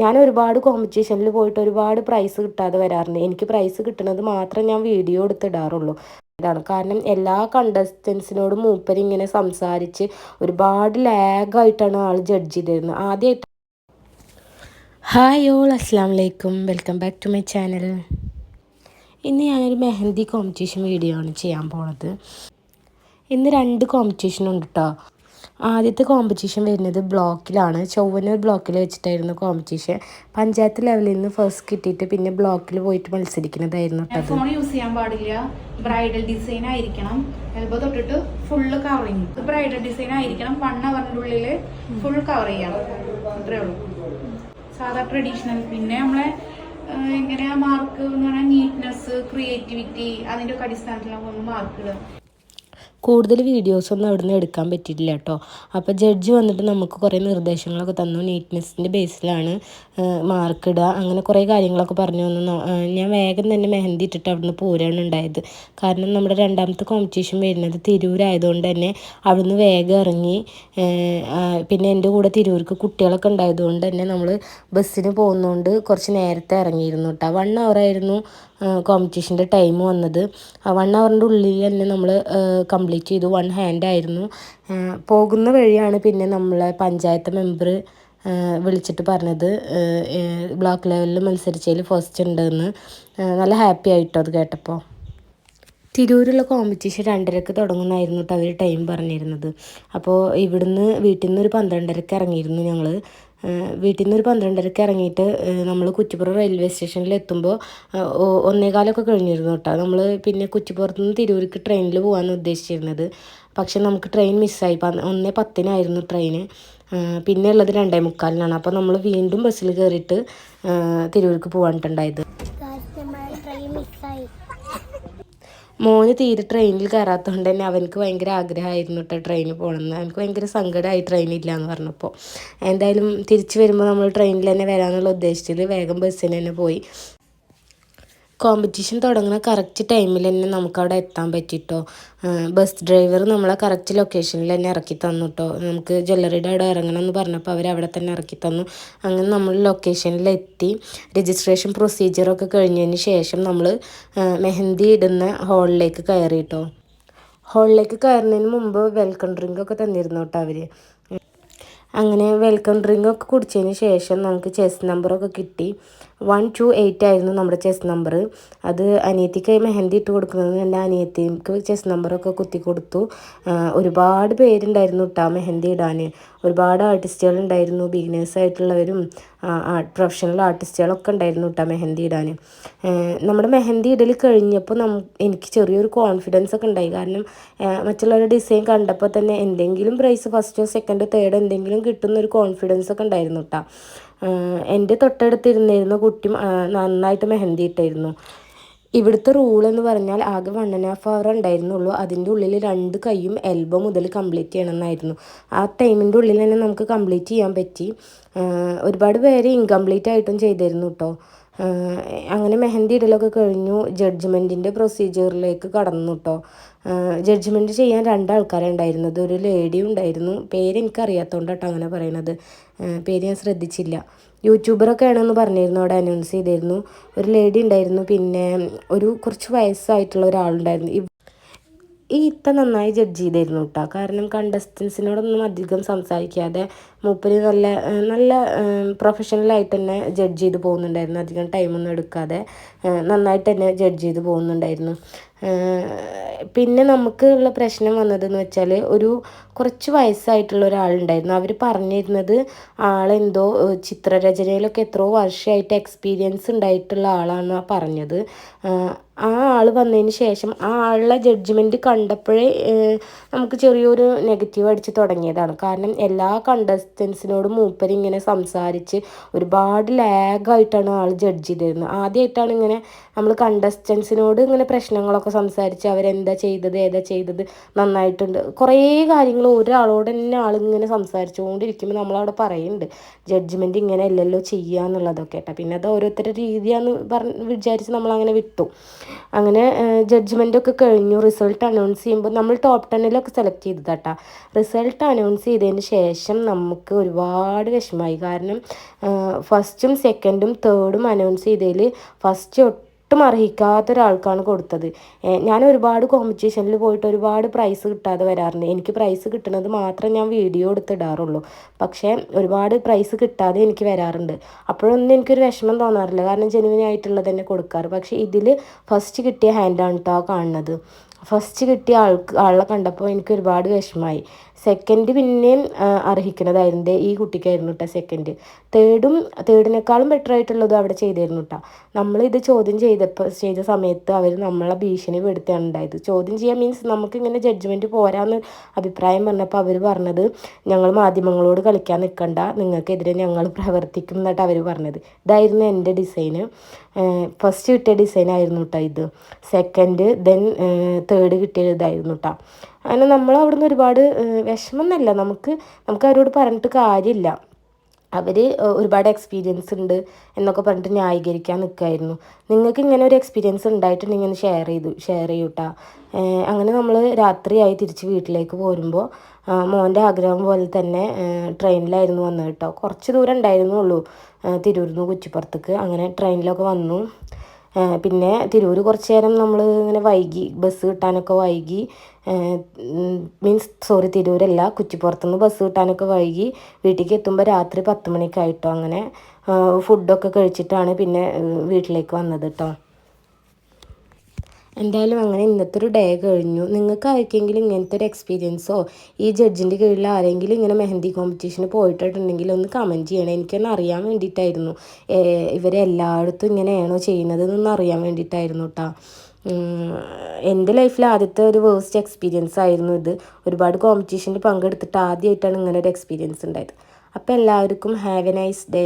ഞാൻ ഒരുപാട് കോമ്പറ്റീഷനിൽ പോയിട്ട് ഒരുപാട് പ്രൈസ് കിട്ടാതെ വരാറുണ്ട്. എനിക്ക് പ്രൈസ് കിട്ടുന്നത് മാത്രം ഞാൻ വീഡിയോ എടുത്തിടാറുള്ളൂ ഇതാണ്. കാരണം എല്ലാ കണ്ടസ്റ്റൻസിനോടും മൂപ്പര് ഇങ്ങനെ സംസാരിച്ച് ഒരുപാട് ലാഗായിട്ടാണ് ആൾ ജഡ്ജ് ചെയ്തിരുന്നത്. ആദ്യമായിട്ട് ഹായ് ഓൾ അസ്സാം വലൈക്കും welcome back to my channel ഇന്ന് ഞാനൊരു മെഹന്തി കോമ്പറ്റീഷൻ വീഡിയോ ആണ് ചെയ്യാൻ പോണത്. ഇന്ന് രണ്ട് കോമ്പറ്റീഷൻ ഉണ്ട് കേട്ടോ ആദ്യത്തെ കോമ്പറ്റീഷൻ വരുന്നത് ബ്ലോക്കിലാണ്. ചൊവ്വനൂർ ബ്ലോക്കിൽ വെച്ചിട്ടായിരുന്നു കോമ്പറ്റീഷൻ പഞ്ചായത്ത് ലെവലിൽ നിന്ന് ഫസ്റ്റ് കിട്ടിയിട്ട് പിന്നെ ബ്ലോക്കിൽ പോയിട്ട് മത്സരിക്കുന്നതായിരുന്നു ഫോൺ യൂസ് ചെയ്യാൻ പാടില്ല. ബ്രൈഡൽ ഡിസൈൻ ആയിരിക്കണം. എൽബോ തൊട്ടിട്ട് ഫുള്ള് കവറിങ് ബ്രൈഡൽ ഡിസൈൻ ആയിരിക്കണം. വൺ അവറിന്റെ ഉള്ളിൽ ഫുൾ കവർ ചെയ്യണം അത്രേ ഉള്ളൂ. സാധാ ട്രഡീഷണൽ പിന്നെ നമ്മളെ എങ്ങനെയാ മാർക്ക് എന്ന് പറഞ്ഞാൽ നീറ്റ്നെസ് ക്രിയേറ്റിവിറ്റി അതിന്റെ ഒക്കെ അടിസ്ഥാനത്തിലാണ് മാർക്ക് ഇടുക. കൂടുതൽ വീഡിയോസൊന്നും അവിടെ നിന്ന് എടുക്കാൻ പറ്റിയിട്ടില്ല കേട്ടോ. അപ്പോൾ ജഡ്ജ് വന്നിട്ട് നമുക്ക് കുറേ നിർദ്ദേശങ്ങളൊക്കെ തന്നു. നീറ്റ്നെസ്സിന്റെ ബേസിലാണ് മാർക്ക് ഇടുക. അങ്ങനെ കുറേ കാര്യങ്ങളൊക്കെ പറഞ്ഞു തന്നു. ഞാൻ വേഗം തന്നെ മെഹന്തി ഇട്ടിട്ട് അവിടെ നിന്ന് പോരാണ് ഉണ്ടായത്. കാരണം നമ്മുടെ രണ്ടാമത്തെ കോമ്പറ്റീഷൻ വരുന്നത് തിരൂരായതുകൊണ്ട് തന്നെ അവിടെ നിന്ന് വേഗം ഇറങ്ങി. പിന്നെ എന്റെ കൂടെ തിരൂർക്ക് കുട്ടികളൊക്കെ ഉണ്ടായതുകൊണ്ട് തന്നെ നമ്മൾ ബസ്സിന് പോകുന്നതുകൊണ്ട് കുറച്ച് നേരത്തെ ഇറങ്ങിയിരുന്നു കേട്ടോ. വൺ ആയിരുന്നു. കോമ്പറ്റീഷന്റെ ടൈം വന്നത്. വൺ അവറിന്റെ ഉള്ളിൽ തന്നെ നമ്മൾ കംപ്ലീറ്റ് ചെയ്തു. വൺ ഹാൻഡ് ആയിരുന്നു. പോകുന്ന വഴിയാണ് പിന്നെ നമ്മളെ പഞ്ചായത്ത് മെമ്പർ വിളിച്ചിട്ട് പറഞ്ഞത്. ബ്ലോക്ക് ലെവലിൽ മത്സരിച്ചതിൽ ഫസ്റ്റ് ഉണ്ടെന്ന്. നല്ല ഹാപ്പി ആയിട്ടോ അത് കേട്ടപ്പോൾ തിരൂരുള്ള കോമ്പറ്റീഷൻ രണ്ടരക്ക് തുടങ്ങുന്നതായിരുന്നു കേട്ടോ അവർ ടൈം പറഞ്ഞിരുന്നത്. അപ്പോൾ ഇവിടുന്ന് വീട്ടിൽ നിന്ന് ഒരു പന്ത്രണ്ടരക്ക് ഇറങ്ങിയിരുന്നു ഞങ്ങൾ വീട്ടിൽ നിന്ന് ഒരു പന്ത്രണ്ടരക്ക് ഇറങ്ങിയിട്ട് നമ്മൾ കുറ്റിപ്പുറം റെയിൽവേ സ്റ്റേഷനിൽ എത്തുമ്പോൾ ഒന്നേകാലൊക്കെ കഴിഞ്ഞിരുന്നു കേട്ടോ നമ്മൾ പിന്നെ കുറ്റിപ്പുറത്ത് നിന്ന് തിരൂർക്ക് ട്രെയിനിൽ പോകാൻ ഉദ്ദേശിച്ചിരുന്നത്. പക്ഷെ നമുക്ക് ട്രെയിൻ മിസ്സായി ഒന്നേ പത്തിനായിരുന്നു ട്രെയിന് പിന്നെ ഉള്ളത് രണ്ടേ മുക്കാലിനാണ് അപ്പോൾ നമ്മൾ വീണ്ടും ബസ്സിൽ കയറിയിട്ട് തിരൂർക്ക് പോകാനിട്ടുണ്ടായത് ട്രെയിൻ മിസ്സായി മോന് തീരെ ട്രെയിനിൽ കയറാത്തതുകൊണ്ട് തന്നെ അവനക്ക് ഭയങ്കര ആഗ്രഹമായിരുന്നു കേട്ടോ ട്രെയിനിൽ പോകണമെന്ന് അവനക്ക് ഭയങ്കര സങ്കടമായി ട്രെയിനില്ല എന്ന് പറഞ്ഞപ്പോൾ എന്തായാലും തിരിച്ചു വരുമ്പോൾ നമ്മൾ ട്രെയിനിൽ തന്നെ വരാമെന്നുള്ള ഉദ്ദേശത്തിൽ വേഗം ബസ്സിന് തന്നെ പോയി. കോമ്പറ്റീഷൻ തുടങ്ങുന്ന കറക്റ്റ് ടൈമിൽ തന്നെ നമുക്കവിടെ എത്താൻ പറ്റിട്ടോ. ബസ് ഡ്രൈവർ നമ്മളെ കറക്റ്റ് ലൊക്കേഷനിൽ തന്നെ ഇറക്കി തന്നു കേട്ടോ നമുക്ക് ജ്വല്ലറിയുടെ അവിടെ ഇറങ്ങണം എന്ന് പറഞ്ഞപ്പോൾ അവർ അവിടെ തന്നെ ഇറക്കി തന്നു. അങ്ങനെ നമ്മൾ ലൊക്കേഷനിലെത്തി രജിസ്ട്രേഷൻ പ്രൊസീജിയറൊക്കെ കഴിഞ്ഞതിന് ശേഷം നമ്മൾ മെഹന്തി ഇടുന്ന ഹാളിലേക്ക് കയറി കേട്ടോ ഹാളിലേക്ക് കയറുന്നതിന് മുമ്പ് വെൽക്കം ഡ്രിങ്കൊക്കെ തന്നിരുന്നു കേട്ടോ അവർ അങ്ങനെ വെൽക്കം ഡ്രിങ്കൊക്കെ കുടിച്ചതിന് ശേഷം നമുക്ക് ചെസ് നമ്പറൊക്കെ കിട്ടി. വൺ ടു എയ്റ്റ് ആയിരുന്നു നമ്മുടെ ചെസ് നമ്പർ അത് അനിയത്തിക്ക് മെഹന്തി ഇട്ട് കൊടുക്കുന്നത് എന്റെ അനിയത്തിക്ക് ചെസ് നമ്പറൊക്കെ കുത്തി കൊടുത്തു. ഒരുപാട് പേരുണ്ടായിരുന്നു കേട്ടോ മെഹന്തി ഇടാൻ ഒരുപാട് ആർട്ടിസ്റ്റുകൾ ഉണ്ടായിരുന്നു ബിഗിനേഴ്സ് ആയിട്ടുള്ളവരും പ്രൊഫഷണൽ ആർട്ടിസ്റ്റുകളൊക്കെ ഉണ്ടായിരുന്നു കേട്ടോ മെഹന്തി ഇടാൻ നമ്മുടെ മെഹന്തി ഇടൽ കഴിഞ്ഞപ്പോൾ നം എനിക്ക് ചെറിയൊരു കോൺഫിഡൻസ് ഒക്കെ ഉണ്ടായി. കാരണം മറ്റുള്ളവരുടെ ഡിസൈൻ കണ്ടപ്പോൾ തന്നെ എന്തെങ്കിലും പ്രൈസ് ഫസ്റ്റോ സെക്കൻഡോ തേർഡോ എന്തെങ്കിലും കിട്ടുന്ന ഒരു കോൺഫിഡൻസ് ഒക്കെ ഉണ്ടായിരുന്നു കേട്ടോ എന്റെ തൊട്ടടുത്തിരുന്നിരുന്ന കുട്ടി നന്നായിട്ട് മെഹന്തി ഇട്ടായിരുന്നു ഇവിടുത്തെ റൂൾ എന്ന് പറഞ്ഞാൽ ആകെ വൺ ആൻഡ് ഹാഫ് അവർ ഉണ്ടായിരുന്നുള്ളൂ. അതിന്റെ ഉള്ളിൽ രണ്ട് കൈയും എൽബോ മുതൽ കംപ്ലീറ്റ് ചെയ്യണമെന്നായിരുന്നു. ആ ടൈമിന്റെ ഉള്ളിൽ തന്നെ നമുക്ക് കംപ്ലീറ്റ് ചെയ്യാൻ പറ്റി. ഒരുപാട് പേര് ഇൻകംപ്ലീറ്റ് ആയിട്ടും ചെയ്തിരുന്നു കേട്ടോ അങ്ങനെ മെഹന്തി ഇടലൊക്കെ കഴിഞ്ഞു. ജഡ്ജ്മെന്റിന്റെ പ്രൊസീജിയറിലേക്ക് കടന്നു കേട്ടോ ജഡ്ജ്മെന്റ് ചെയ്യാൻ രണ്ടാൾക്കാരെ ഉണ്ടായിരുന്നത്. ഒരു ലേഡി ഉണ്ടായിരുന്നു. പേര് എനിക്കറിയാത്തതുകൊണ്ട് കേട്ടോ അങ്ങനെ പറയണത്. പേര് ഞാൻ ശ്രദ്ധിച്ചില്ല. യൂട്യൂബറൊക്കെ ആണെന്ന് പറഞ്ഞിരുന്നു. അവിടെ അനൗൺസ് ചെയ്തിരുന്നു. ഒരു ലേഡി ഉണ്ടായിരുന്നു. പിന്നെ ഒരു കുറച്ച് വയസ്സായിട്ടുള്ള ഒരാളുണ്ടായിരുന്നു. ഈ ഇത്ത നന്നായി ജഡ്ജ് ചെയ്തിരുന്നു കേട്ടോ കാരണം കണ്ടസ്റ്റൻസിനോടൊന്നും അധികം സംസാരിക്കാതെ മൂപ്പര് നല്ല നല്ല പ്രൊഫഷണലായിട്ട് തന്നെ ജഡ്ജ് ചെയ്ത് പോകുന്നുണ്ടായിരുന്നു. അധികം ടൈമൊന്നും എടുക്കാതെ നന്നായിട്ട് തന്നെ ജഡ്ജ് ചെയ്ത് പോകുന്നുണ്ടായിരുന്നു. പിന്നെ നമുക്ക് ഉള്ള പ്രശ്നം വന്നതെന്ന് വെച്ചാൽ ഒരു കുറച്ച് വയസ്സായിട്ടുള്ള ഒരാളുണ്ടായിരുന്നു. അവർ പറഞ്ഞിരുന്നത് ആളെന്തോ ചിത്രരചനയിലൊക്കെ എത്രയോ വർഷമായിട്ട് എക്സ്പീരിയൻസ് ഉണ്ടായിട്ടുള്ള ആളാണ് പറഞ്ഞത്. ആ ആൾ വന്നതിന് ശേഷം ആ ആളുടെ ജഡ്ജ്മെന്റ് കണ്ടപ്പോഴേ നമുക്ക് ചെറിയൊരു നെഗറ്റീവ് അടിച്ച് തുടങ്ങിയതാണ്. കാരണം എല്ലാ കണ്ടസ്റ്റൻസിനോടും മൂപ്പര് ഇങ്ങനെ സംസാരിച്ച് ഒരുപാട് ലാഗായിട്ടാണ് ആൾ ജഡ്ജ് ചെയ്തിരുന്നത്. ആദ്യമായിട്ടാണ് ഇങ്ങനെ നമ്മൾ കണ്ടസ്റ്റൻസിനോട് ഇങ്ങനെ പ്രശ്നങ്ങളൊക്കെ സംസാരിച്ച് അവരെന്താ ചെയ്തത് ഏതാ ചെയ്തത് നന്നായിട്ടുണ്ട്. കുറേ കാര്യങ്ങൾ ഒരാളോട് തന്നെ ആളിങ്ങനെ സംസാരിച്ചുകൊണ്ടിരിക്കുമ്പോൾ നമ്മളവിടെ പറയുന്നുണ്ട്. ജഡ്ജ്മെന്റ് ഇങ്ങനെ അല്ലല്ലോ ചെയ്യുക എന്നുള്ളതൊക്കെ കേട്ടോ. പിന്നെ അത് ഓരോരുത്തരുടെ രീതിയാന്ന് പറഞ്ഞ് വിചാരിച്ച് നമ്മളങ്ങനെ വിട്ടു. അങ്ങനെ ജഡ്ജ്മെന്റ് ഒക്കെ കഴിഞ്ഞു. റിസൾട്ട് അനൗൺസ് ചെയ്യുമ്പോൾ നമ്മൾ ടോപ്പ് ടെന്നിലൊക്കെ സെലക്ട് ചെയ്തത് കേട്ടോ. റിസൾട്ട് അനൗൺസ് ചെയ്തതിന് ശേഷം നമുക്ക് നമുക്ക് ഒരുപാട് വിഷമമായി. കാരണം ഫസ്റ്റും സെക്കൻഡും തേർഡും അനൗൺസ് ചെയ്തതിൽ ഫസ്റ്റ് ഒട്ടും അർഹിക്കാത്ത ഒരാൾക്കാണ് കൊടുത്തത് ഞാൻ ഒരുപാട് കോമ്പറ്റീഷനിൽ പോയിട്ട് ഒരുപാട് പ്രൈസ് കിട്ടാതെ വരാറുണ്ട്. എനിക്ക് പ്രൈസ് കിട്ടുന്നത് മാത്രം ഞാൻ വീഡിയോ എടുത്തിടാറുള്ളൂ പക്ഷേ ഒരുപാട് പ്രൈസ് കിട്ടാതെ എനിക്ക് വരാറുണ്ട്. അപ്പോഴൊന്നും എനിക്കൊരു വിഷമം തോന്നാറില്ല. കാരണം ജെനുവിൻ ആയിട്ടുള്ളത് തന്നെ കൊടുക്കാറ്. പക്ഷേ ഇതിൽ ഫസ്റ്റ് കിട്ടിയ ഹാൻഡ് ആണ് കേട്ടോ കാണുന്നത്. ഫസ്റ്റ് കിട്ടിയ ആൾക്ക് ആളെ കണ്ടപ്പോൾ എനിക്ക് ഒരുപാട് വിഷമമായി. സെക്കൻഡ് പിന്നെയും അർഹിക്കുന്നതായിരുന്നു. ഈ കുട്ടിക്കായിരുന്നു കേട്ടോ സെക്കൻഡ് തേർഡും തേർഡിനേക്കാളും ബെറ്റർ ആയിട്ടുള്ളത് അവിടെ ചെയ്തിരുന്നു കേട്ടോ നമ്മളിത് ചോദ്യം ചെയ്തപ്പോൾ ചെയ്ത സമയത്ത് അവർ നമ്മളെ ഭീഷണി പെടുത്തുകയാണ് ഉണ്ടായത്. ചോദ്യം ചെയ്യാൻ മീൻസ് നമുക്കിങ്ങനെ ജഡ്ജ്മെന്റ് പോരാന്ന് അഭിപ്രായം പറഞ്ഞപ്പോൾ അവർ പറഞ്ഞത് ഞങ്ങൾ മാധ്യമങ്ങളോട് കളിക്കാൻ നിൽക്കണ്ട നിങ്ങൾക്കെതിരെ ഞങ്ങൾ പ്രവർത്തിക്കും എന്നിട്ട് അവർ പറഞ്ഞത്. ഇതായിരുന്നു എന്റെ ഡിസൈന് ഫസ്റ്റ് കിട്ടിയ ഡിസൈനായിരുന്നു കേട്ടോ ഇത്. സെക്കൻഡ് ദെൻ തേർഡ് കിട്ടിയതായിരുന്നു കേട്ടോ അങ്ങനെ നമ്മൾ അവിടുന്ന് ഒരുപാട് വിഷമം നമുക്ക് നമുക്ക് അവരോട് പറഞ്ഞിട്ട് കാര്യമില്ല. അവർ ഒരുപാട് എക്സ്പീരിയൻസ് ഉണ്ട് എന്നൊക്കെ പറഞ്ഞിട്ട് ന്യായീകരിക്കാൻ നിൽക്കുമായിരുന്നു നിങ്ങൾക്ക് ഇങ്ങനെ ഒരു എക്സ്പീരിയൻസ് ഉണ്ടായിട്ടുണ്ടെങ്കിൽ ഒന്ന് ഷെയർ ചെയ്തു ഷെയർ ചെയ്യൂട്ടാ. അങ്ങനെ നമ്മൾ രാത്രിയായി തിരിച്ച് വീട്ടിലേക്ക് പോരുമ്പോൾ മോന്റെ ആഗ്രഹം പോലെ തന്നെ ട്രെയിനിലായിരുന്നു വന്നത് കേട്ടോ. കുറച്ച് ദൂരം ഉണ്ടായിരുന്നുള്ളൂ തിരൂരിൽ നിന്ന് കുച്ചിപ്പുറത്തേക്ക് അങ്ങനെ ട്രെയിനിലൊക്കെ വന്നു. പിന്നെ തിരൂർ കുറച്ച് നേരം നമ്മൾ ഇങ്ങനെ വൈകി ബസ് കിട്ടാനൊക്കെ വൈകി മീൻസ് സോറി തിരൂരല്ല കുറ്റിപ്പുറത്തുനിന്ന് ബസ് കിട്ടാനൊക്കെ വൈകി വീട്ടിലേക്ക് എത്തുമ്പോൾ രാത്രി പത്ത് മണിയൊക്കെ ആയിട്ടോ അങ്ങനെ ഫുഡൊക്കെ കഴിച്ചിട്ടാണ് പിന്നെ വീട്ടിലേക്ക് വന്നത് കേട്ടോ എന്തായാലും അങ്ങനെ ഇന്നത്തെ ഒരു ഡേ കഴിഞ്ഞു. നിങ്ങൾക്ക് ആർക്കെങ്കിലും ഇങ്ങനത്തെ ഒരു എക്സ്പീരിയൻസോ ഈ ജഡ്ജിന്റെ കീഴിൽ ആരെങ്കിലും ഇങ്ങനെ മെഹന്തി കോമ്പറ്റീഷന് പോയിട്ടുണ്ടെങ്കിൽ ഒന്ന് കമന്റ് ചെയ്യണം. എനിക്കൊന്ന് അറിയാൻ വേണ്ടിയിട്ടായിരുന്നു. ഇവരെല്ലായിടത്തും ഇങ്ങനെയാണോ ചെയ്യുന്നത് എന്നൊന്ന് അറിയാൻ വേണ്ടിയിട്ടായിരുന്നു കേട്ടോ എന്റെ ലൈഫിൽ ആദ്യത്തെ ഒരു വേസ്റ്റ് എക്സ്പീരിയൻസ് ആയിരുന്നു ഇത്. ഒരുപാട് കോമ്പറ്റീഷനിൽ പങ്കെടുത്തിട്ട് ആദ്യമായിട്ടാണ് ഇങ്ങനെ ഒരു എക്സ്പീരിയൻസ് ഉണ്ടായത് അപ്പോൾ എല്ലാവർക്കും ഹാവ് എ നൈസ് ഡേ